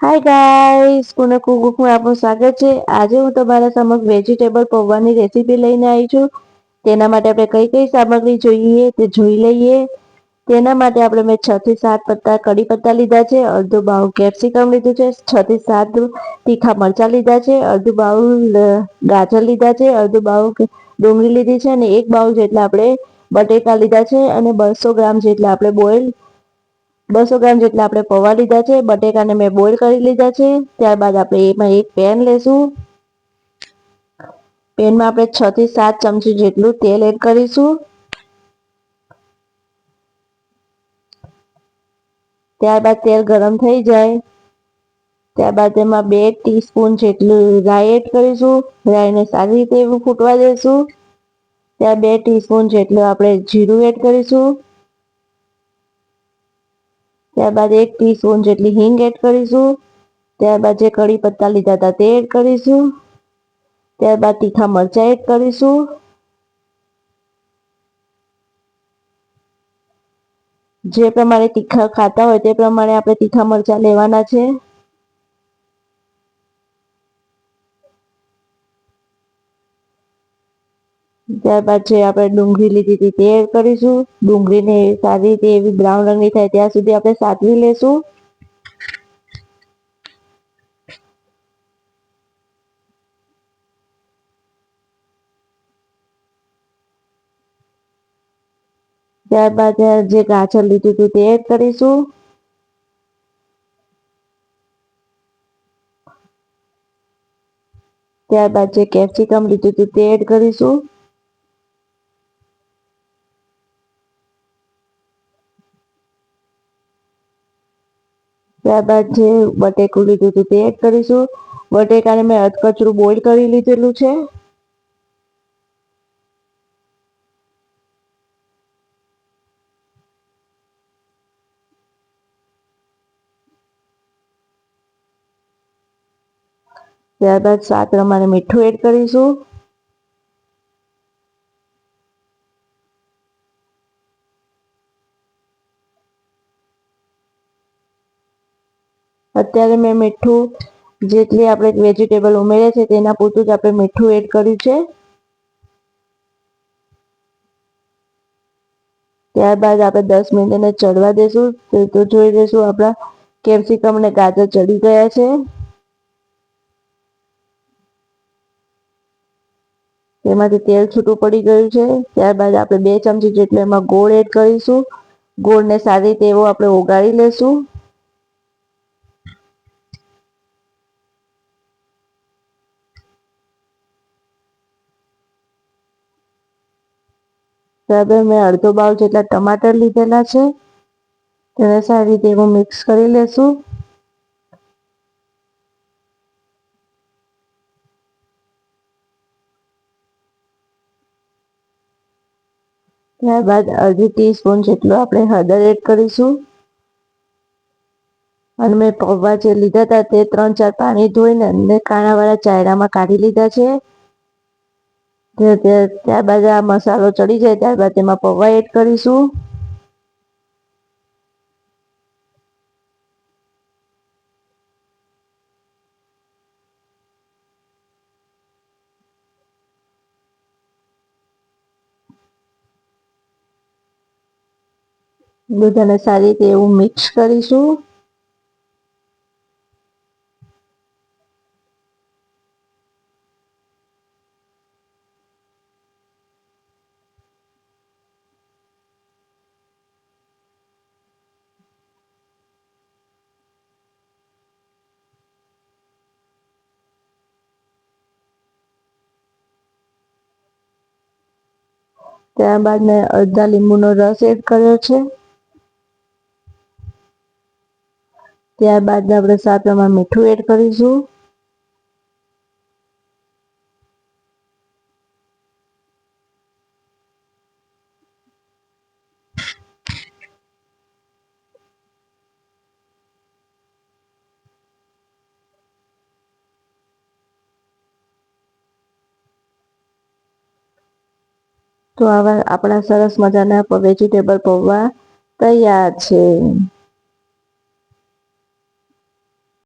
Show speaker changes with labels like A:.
A: Hi guys કોને કુકમાં આપનું સ્વાગત છે. આજે હું તમારા સમક્ષ વેજીટેબલ પૌવાની રેસીપી લઈને આવી છું. તેના માટે આપણે કઈ કઈ સામગ્રી જોઈએ તે જોઈ લઈએ. તેના માટે આપણે મેં છ થી સાત પત્તા કડી પત્તા લીધા છે, અડધો બાઉ કેપ્સિકમ લીધું છે, છ થી સાત તીખા મરચા લીધા છે, અડધું બાઉ ગાજર લીધા છે, અડધું બાઉ ડુંગળી લીધી છે અને એક બાઉલ જેટલા આપણે બટેકા લીધા છે અને બસો ગ્રામ જેટલા આપણે બોઇલ બસો ગ્રામ જેટલા આપણે પૌવા લીધા છે, બટેકાને મેં બોઇલ કરી લીધા છે, ત્યારબાદ આપણે એમાં એક પેન લેશું. પેનમાં આપણે છ થી સાત ચમચી જેટલું તેલ એડ કરીશું. ત્યારબાદ તેલ ગરમ થઈ જાય. ત્યારબાદ એમાં બે ટીસ્પૂન જેટલું રાઈ એડ કરીશું. રાઈને સારી રીતે એવું ફૂટવા દઈશું ત્યાં બે ટીસ્પૂન જેટલું આપણે જીરું એડ કરીશું. ત્યારબાદ એક ટીસ્પૂન જેટલી હિંગ એડ કરીશું. ત્યારબાદ જે કડી પત્તા લીધા હતા તે એડ કરીશું. ત્યારબાદ તીખા મરચાં એડ કરીશું. જે પ્રમાણે તીખા ખાતા હોય તે પ્રમાણે આપણે તીખા મરચાં લેવાના છે. ત્યારબાદ જે આપણે ડુંગળી લીધી હતી તે એડ કરીશું. ડુંગળીને સારી રીતે એવી બ્રાઉન રંગની થાય ત્યાં સુધી આપણે સાતવી લેશું. ત્યારબાદ જે ગાજર લીધું હતું તે એડ કરીશું. ત્યારબાદ જે કેપ્સિકમ લીધું હતું તે એડ કરીશું. ત્યારબાદ જે બટેકું લીધું હતું તે એડ કરીશું. બટેકાને મેં અધકચરું બોઇલ કરી લીધેલું છે. ત્યારબાદ સ્વાદ પ્રમાણે મીઠું એડ કરીશું. અત્યારે મેં મીઠું જેટલી આપણે વેજીટેબલ ઉમેર્યા છે તેના પૂરતું જ આપણે મીઠું એડ કર્યું છે. ત્યારબાદ આપણે દસ મિનિટ એને ચડવા દેશું. તો જોઈ લઈશું આપણા કેપ્સિકમ અને ગાજર ચડી ગયા છે. તેમાંથી તેલ છૂટું પડી ગયું છે. ત્યારબાદ આપણે બે ચમચી જેટલું એમાં ગોળ એડ કરીશું. ગોળને સારી રીતે એવો આપણે ઓગાળી લેશું. ત્યારબાદ મેં અડધો બાઉલ જેટલા ટમાટર લીધેલા છે. તેને સારી રીતે એવું મિક્સ કરી લેશું. ત્યારબાદ અડધી ટીસ્પૂન જેટલું આપણે હળદર એડ કરીશું. અને મેં પૌવા જે લીધા હતા તે ત્રણ ચાર પાણી ધોઈને અને કાણાવાળા ચાયડામાં કાઢી લીધા છે. ત્યારબાદ આ મસાલો ચડી જાય, ત્યારબાદ તેમાં પૌવા એડ કરીશું. બધાને સારી રીતે એવું મિક્સ કરીશું. ત્યારબાદ મેં અડધા લીંબુનો રસ એડ કર્યો છે. ત્યારબાદ આપણે સ્વાદ પ્રમાણે મીઠું એડ કરીશું. તો આવા આપણા સરસ મજાના વેજીટેબલ પૌવા તૈયાર છે.